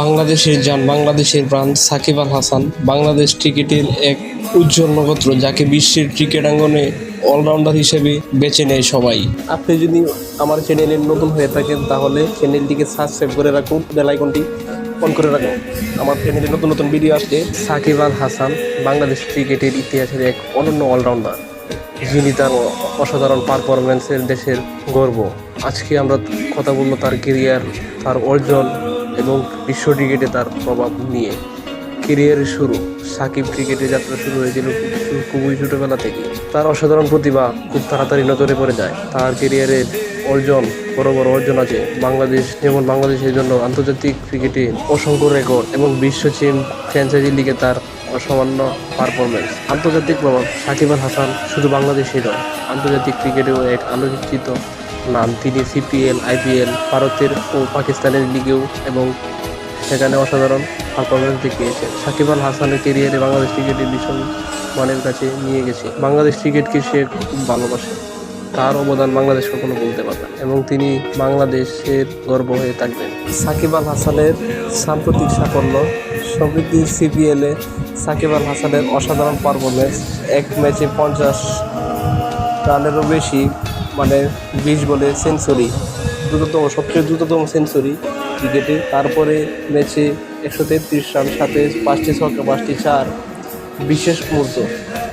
বাংলাদেশের যান, বাংলাদেশের প্রাণ, সাকিব আল হাসান, বাংলাদেশ ক্রিকেটের এক উজ্জ্বল নক্ষত্র যাকে বিশ্বের ক্রিকেট আঙ্গনে অলরাউন্ডার হিসেবে বেছে নেয় সবাই। আপনি যদি আমার চ্যানেলে নতুন হয়ে থাকেন, তাহলে চ্যানেলটিকে সাবস্ক্রাইব করে রাখুন বেল আইকনটি অন করে রাখুন। আমার চ্যানেলে নতুন নতুন ভিডিও আসছে, সাকিব আল হাসান, বাংলাদেশ ক্রিকেটের ইতিহাসের এক অনন্য অলরাউন্ডার যিনি তার অসাধারণ পারফরমেন্সের দেশের গর্ব। আজকে আমরা কথা বলব তার কেরিয়ার তার অর্জন এবং বিশ্ব ক্রিকেটে তার প্রভাব নিয়ে কেরিয়ারের শুরু। সাকিব ক্রিকেটে যাত্রা শুরু হয়েছিল খুবই ছোটোবেলা থেকে। তার অসাধারণ প্রতিভা খুব তাড়াতাড়ি নজরে পড়ে যায়। তার কেরিয়ারের অর্জন, বড় বড় অর্জন আছে। বাংলাদেশ যেমন বাংলাদেশের জন্য আন্তর্জাতিক ক্রিকেটে অসংখ্য রেকর্ড এবং বিশ্ব চ্যাম ফ্র্যাঞ্চাইজি লিগে তার অসামান্য পারফরমেন্স আন্তর্জাতিক প্রভাব সাকিব আল হাসান শুধু বাংলাদেশই নয়, আন্তর্জাতিক ক্রিকেটেও এক আলোচিত নাম। তিনি সিপিএল, আইপিএল, ভারতের ও পাকিস্তানের লিগেও এবং সেখানে অসাধারণ পারফরমেন্স দেখিয়েছেন। সাকিব আল হাসানের কেরিয়ারে বাংলাদেশ ক্রিকেটের ভীষণ মানের কাছে নিয়ে গেছে। বাংলাদেশ ক্রিকেটকে সে খুব ভালোবাসে। তার অবদান বাংলাদেশ কখনো বলতে পারবে এবং তিনি বাংলাদেশের গর্ব হয়ে থাকবেন। সাকিব আল হাসানের সাম্প্রতিক সাফল্য সম্প্রতি সিপিএলে সাকিব আল হাসানের অসাধারণ পারফরমেন্স এক ম্যাচে পঞ্চাশ রানেরও বেশি মানে বিশ বলে সেঞ্চুরি। দ্রুততম, সবচেয়ে দ্রুততম সেঞ্চুরি ক্রিকেটে। তারপরে ম্যাচে একশো তেত্রিশ রান, সাথে পাঁচটি ছক্কা পাঁচটি চার। বিশেষ মুহূর্ত,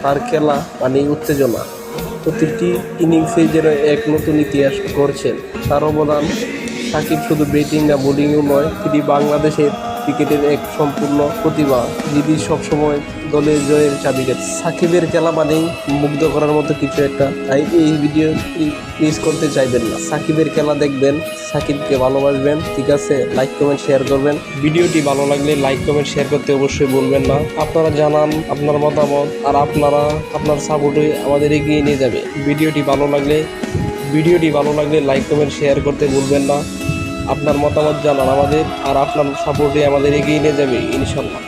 তার খেলা মানে উত্তেজনা। প্রতিটি ইনিংসে যেন এক নতুন ইতিহাস গড়ছেন। তার অবদান সাকিব শুধু ব্যাটিং না, বোলিংও নয়, তিনি বাংলাদেশের ক্রিকেটের এক সম্পূর্ণ প্রতিভা। যিনি সবসময় দলের জয়ের চাবিকাঠি সাকিবের খেলা মানেই মুগ্ধ করার মতো কিছু একটা। তাই এই ভিডিও মিস করতে চাইবেন না। সাকিবের খেলা দেখবেন, সাকিবকে ভালোবাসবেন, ঠিক আছে? লাইক কমেন্ট শেয়ার করবেন। ভিডিওটি ভালো লাগলে লাইক কমেন্ট শেয়ার করতে অবশ্যই বলবেন না। আপনারা জানান আপনার মতামত আর আপনারা আপনার সাপোর্টে আমাদের এগিয়ে নিয়ে যাবে। ভিডিওটি ভালো লাগলে, ভিডিওটি ভালো লাগলে লাইক কমেন্ট শেয়ার করতে ভুলবেন না। আপনার মতামত জানান আমাদের আর আপনার সাপোর্টে আমাদের এগিয়ে নিয়ে যাবে, ইনশাল্লাহ।